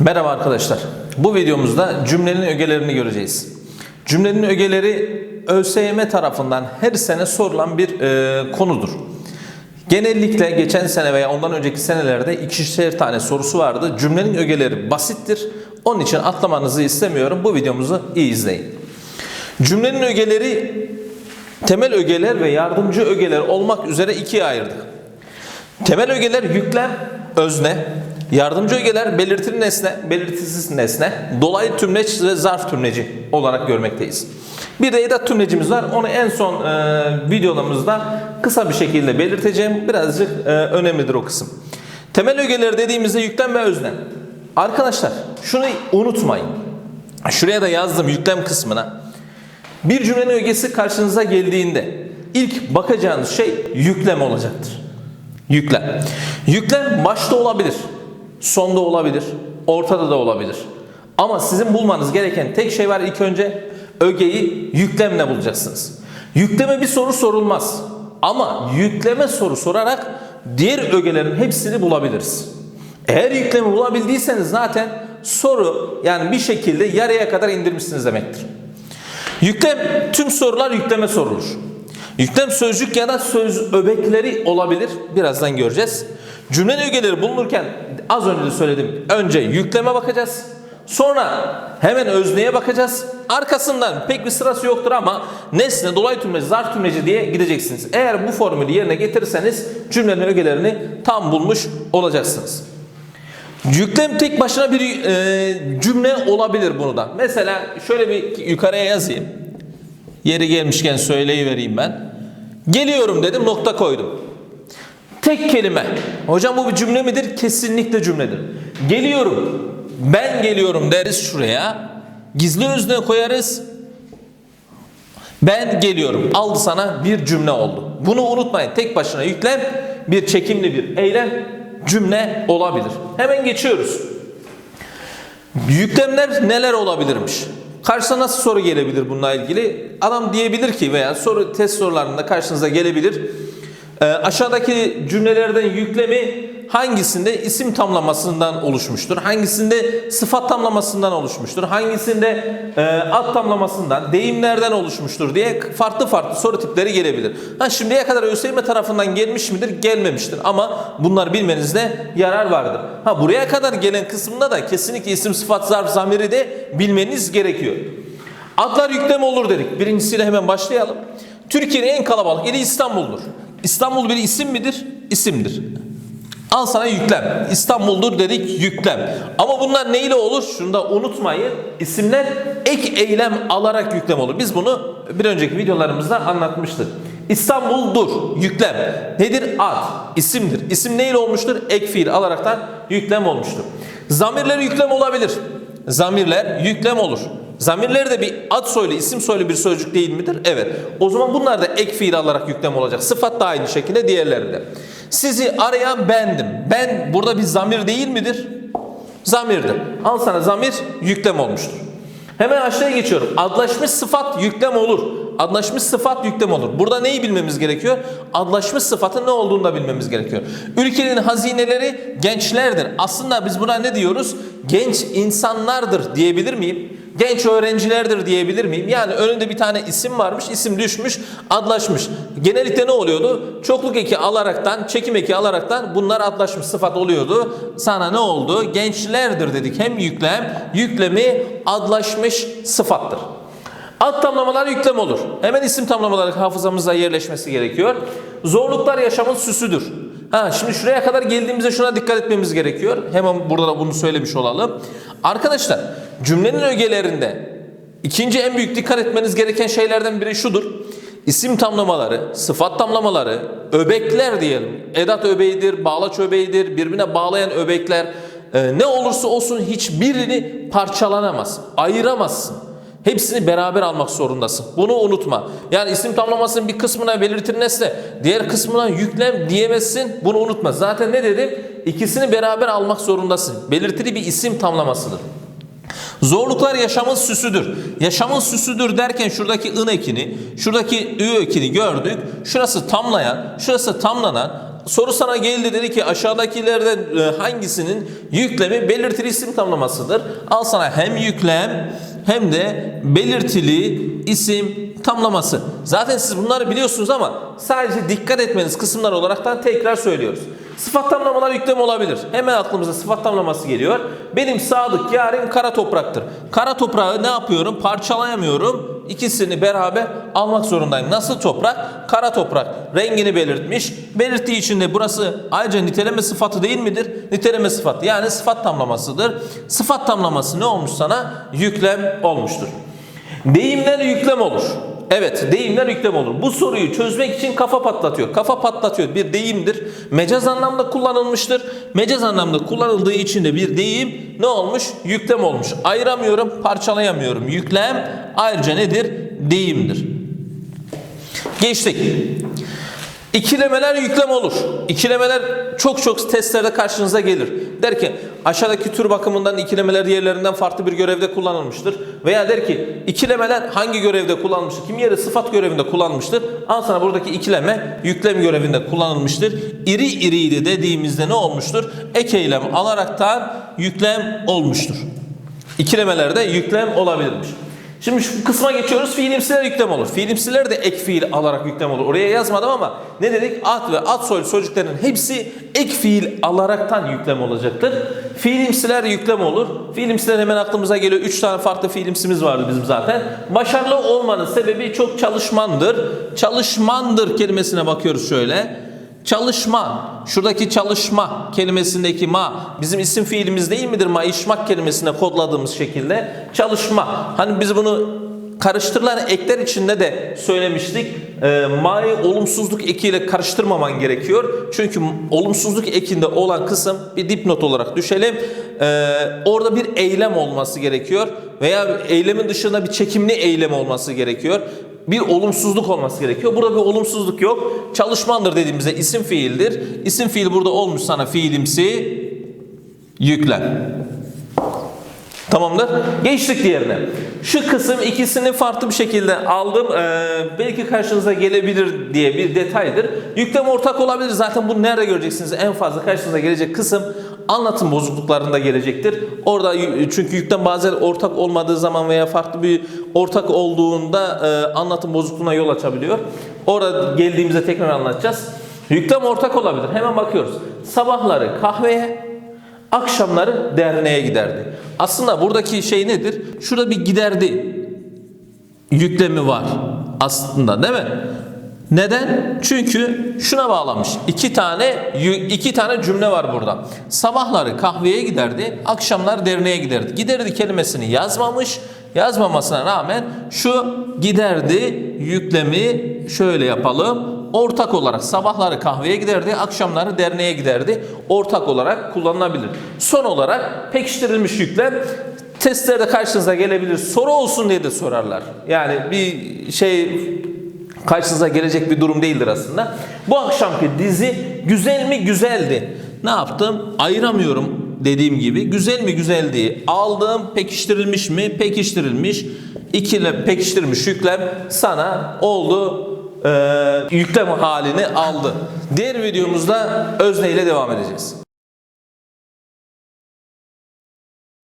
Merhaba arkadaşlar. Bu videomuzda cümlenin ögelerini göreceğiz. Cümlenin ögeleri ÖSYM tarafından her sene sorulan bir e, konudur. Genellikle geçen sene veya ondan önceki senelerde ikişer tane sorusu vardı. Cümlenin ögeleri basittir. Onun için atlamanızı istemiyorum. Bu videomuzu iyi izleyin. Cümlenin ögeleri temel ögeler ve yardımcı ögeler olmak üzere ikiye ayırdık. Temel ögeler yüklem, özne, yardımcı ögeler belirtili nesne, belirtisiz nesne, dolaylı tümleç ve zarf tümleci olarak görmekteyiz. Bir de edat tümlecimiz var. Onu en son e, videolarımızda kısa bir şekilde belirteceğim. Birazcık e, önemlidir o kısım. Temel ögeler dediğimizde yüklem ve özne. Arkadaşlar şunu unutmayın. Şuraya da yazdım yüklem kısmına. Bir cümlenin ögesi karşınıza geldiğinde ilk bakacağınız şey yüklem olacaktır. Yüklem. Yüklem başta olabilir, sonda olabilir, ortada da olabilir. Ama sizin bulmanız gereken tek şey var ilk önce ögeyi yüklemle bulacaksınız. Yükleme bir soru sorulmaz. Ama yükleme soru sorarak diğer ögelerin hepsini bulabiliriz. Eğer yüklemi bulabildiyseniz zaten soru yani bir şekilde yarıya kadar indirmişsiniz demektir. Yüklem tüm sorular yükleme sorulur. Yüklem sözcük ya da söz öbekleri olabilir. Birazdan göreceğiz. Cümle ögeleri bulunurken az önce de söyledim. Önce yükleme bakacağız. Sonra hemen özneye bakacağız. Arkasından pek bir sırası yoktur ama nesne, dolaylı tümleci, zarf tümleci diye gideceksiniz. Eğer bu formülü yerine getirirseniz cümlenin ögelerini tam bulmuş olacaksınız. Yüklem tek başına bir e, cümle olabilir bunu da. Mesela şöyle bir yukarıya yazayım. Yeri gelmişken söyleyivereyim ben. Geliyorum dedim nokta koydum. Tek kelime. Hocam bu bir cümle midir? Kesinlikle cümledir. Geliyorum. Ben geliyorum deriz şuraya. Gizli özne koyarız. Ben geliyorum. Aldı sana bir cümle oldu. Bunu unutmayın. Tek başına yüklem bir çekimli bir eylem cümle olabilir. Hemen geçiyoruz. Yüklemler neler olabilirmiş? Karşısına nasıl soru gelebilir bununla ilgili? Adam diyebilir ki veya soru test sorularında karşınıza gelebilir. Ee, aşağıdaki cümlelerden yüklemi hangisinde isim tamlamasından oluşmuştur? Hangisinde sıfat tamlamasından oluşmuştur? Hangisinde e, ad tamlamasından, deyimlerden oluşmuştur diye farklı farklı soru tipleri gelebilir. Ha şimdiye kadar ÖSYM tarafından gelmiş midir? Gelmemiştir ama bunlar bilmenizde yarar vardır. Ha buraya kadar gelen kısmında da kesinlikle isim, sıfat, zarf, zamiri de bilmeniz gerekiyor. Adlar yüklem olur dedik. Birincisiyle hemen başlayalım. Türkiye'nin en kalabalık ili İstanbul'dur. İstanbul bir isim midir? İsimdir. Al sana yüklem. İstanbul'dur dedik yüklem. Ama bunlar neyle olur? Şunu da unutmayın. İsimler ek eylem alarak yüklem olur. Biz bunu bir önceki videolarımızda anlatmıştık. İstanbul'dur yüklem. Nedir? Ad. isimdir. İsim neyle olmuştur? Ek fiil alaraktan yüklem olmuştur. Zamirler yüklem olabilir. Zamirler yüklem olur. Zamirler de bir ad soylu, isim soylu bir sözcük değil midir? Evet. O zaman bunlar da ek fiil alarak yüklem olacak. Sıfat da aynı şekilde diğerlerinde. Sizi arayan bendim. Ben burada bir zamir değil midir? Zamirdir. Al sana zamir yüklem olmuştur. Hemen aşağıya geçiyorum. Adlaşmış sıfat yüklem olur. Adlaşmış sıfat yüklem olur. Burada neyi bilmemiz gerekiyor? Adlaşmış sıfatın ne olduğunu da bilmemiz gerekiyor. Ülkenin hazineleri gençlerdir. Aslında biz buna ne diyoruz? Genç insanlardır diyebilir miyim? Genç öğrencilerdir diyebilir miyim? Yani önünde bir tane isim varmış, isim düşmüş, adlaşmış. Genellikle ne oluyordu? Çokluk eki alaraktan, çekim eki alaraktan bunlar adlaşmış sıfat oluyordu. Sana ne oldu? Gençlerdir dedik. Hem yüklem, yüklemi adlaşmış sıfattır. Ad tamlamalar yüklem olur. Hemen isim tamlamaları hafızamıza yerleşmesi gerekiyor. Zorluklar yaşamın süsüdür. Ha şimdi şuraya kadar geldiğimizde şuna dikkat etmemiz gerekiyor. Hemen burada da bunu söylemiş olalım. Arkadaşlar cümlenin ögelerinde ikinci en büyük dikkat etmeniz gereken şeylerden biri şudur. İsim tamlamaları, sıfat tamlamaları, öbekler diyelim. Edat öbeğidir, bağlaç öbeğidir, birbirine bağlayan öbekler. e, ne olursa olsun hiçbirini parçalanamaz, ayıramazsın. Hepsini beraber almak zorundasın. Bunu unutma. Yani isim tamlamasının bir kısmına belirtir nesne, diğer kısmına yüklem diyemezsin. Bunu unutma. Zaten ne dedim? İkisini beraber almak zorundasın. Belirtili bir isim tamlamasıdır. Zorluklar yaşamın süsüdür. Yaşamın süsüdür derken şuradaki ın ekini, şuradaki ü ekini gördük. Şurası tamlayan, şurası tamlanan. soru sana geldi dedi ki aşağıdakilerden e, hangisinin yüklemi belirtili isim tamlamasıdır? Al sana hem yüklem hem de belirtili isim tamlaması. Zaten siz bunları biliyorsunuz ama sadece dikkat etmeniz kısımlar olaraktan tekrar söylüyoruz. Sıfat tamlamalar yüklem olabilir. Hemen aklımıza sıfat tamlaması geliyor. Benim sadık yarim kara topraktır. Kara toprağı ne yapıyorum? Parçalayamıyorum. İkisini beraber almak zorundayım. Nasıl toprak? Kara toprak. Rengini belirtmiş. Belirttiği için de burası ayrıca niteleme sıfatı değil midir? Niteleme sıfatı. Yani sıfat tamlamasıdır. Sıfat tamlaması ne olmuş sana? Yüklem olmuştur. Deyimler yüklem olur. Evet deyimler yüklem olur. Bu soruyu çözmek için kafa patlatıyor. Kafa patlatıyor bir deyimdir. Mecaz anlamda kullanılmıştır. Mecaz anlamda kullanıldığı için de bir deyim ne olmuş? Yüklem olmuş. Ayıramıyorum, parçalayamıyorum. Yüklem ayrıca nedir? Deyimdir. Geçtik. İkilemeler yüklem olur. İkilemeler çok çok testlerde karşınıza gelir. Der ki aşağıdaki tür bakımından ikilemeler diğerlerinden farklı bir görevde kullanılmıştır. Veya der ki ikilemeler hangi görevde kullanılmıştır? Kim yeri sıfat görevinde kullanılmıştır? Al sana buradaki ikileme yüklem görevinde kullanılmıştır. İri iriydi dediğimizde ne olmuştur? Ek eylem alaraktan yüklem olmuştur. İkilemelerde yüklem olabilirmiş. Şimdi şu kısma geçiyoruz. Fiilimsiler yüklem olur. Fiilimsiler de ek fiil alarak yüklem olur. Oraya yazmadım ama ne dedik? At ve at soylu sözcüklerin hepsi ek fiil alaraktan yüklem olacaktır. Fiilimsiler yüklem olur. Fiilimsiler hemen aklımıza geliyor. Üç tane farklı fiilimsimiz vardı bizim zaten. Başarılı olmanın sebebi çok çalışmandır. Çalışmandır kelimesine bakıyoruz şöyle. Çalışma, şuradaki çalışma kelimesindeki ma bizim isim fiilimiz değil midir? Maişmak kelimesine kodladığımız şekilde çalışma. Hani biz bunu karıştırılan ekler içinde de söylemiştik. E, ma'yı olumsuzluk ekiyle karıştırmaman gerekiyor. Çünkü olumsuzluk ekinde olan kısım bir dipnot olarak düşelim. E, orada bir eylem olması gerekiyor. Veya eylemin dışında bir çekimli eylem olması gerekiyor bir olumsuzluk olması gerekiyor. Burada bir olumsuzluk yok. Çalışmandır dediğimizde isim fiildir. İsim fiil burada olmuş sana fiilimsi yüklem. Tamamdır. Geçtik diğerine. Şu kısım ikisini farklı bir şekilde aldım. Ee, belki karşınıza gelebilir diye bir detaydır. Yüklem ortak olabilir. Zaten bunu nerede göreceksiniz? En fazla karşınıza gelecek kısım anlatım bozukluklarında gelecektir. Orada çünkü yüklem bazen ortak olmadığı zaman veya farklı bir ortak olduğunda e, anlatım bozukluğuna yol açabiliyor. Orada geldiğimizde tekrar anlatacağız. Yüklem ortak olabilir. Hemen bakıyoruz. Sabahları kahveye, akşamları derneğe giderdi. Aslında buradaki şey nedir? Şurada bir giderdi yüklemi var aslında değil mi? Neden? Çünkü şuna bağlamış. İki tane iki tane cümle var burada. Sabahları kahveye giderdi, akşamlar derneğe giderdi. Giderdi kelimesini yazmamış. Yazmamasına rağmen şu giderdi yüklemi şöyle yapalım. Ortak olarak sabahları kahveye giderdi, akşamları derneğe giderdi. Ortak olarak kullanılabilir. Son olarak pekiştirilmiş yüklem testlerde karşınıza gelebilir. Soru olsun diye de sorarlar. Yani bir şey karşınıza gelecek bir durum değildir aslında. Bu akşamki dizi güzel mi güzeldi. Ne yaptım? Ayıramıyorum dediğim gibi. Güzel mi güzeldi. Aldım pekiştirilmiş mi? Pekiştirilmiş. İkile pekiştirilmiş yüklem sana oldu. Ee, yüklem halini aldı. Diğer videomuzda özne ile devam edeceğiz.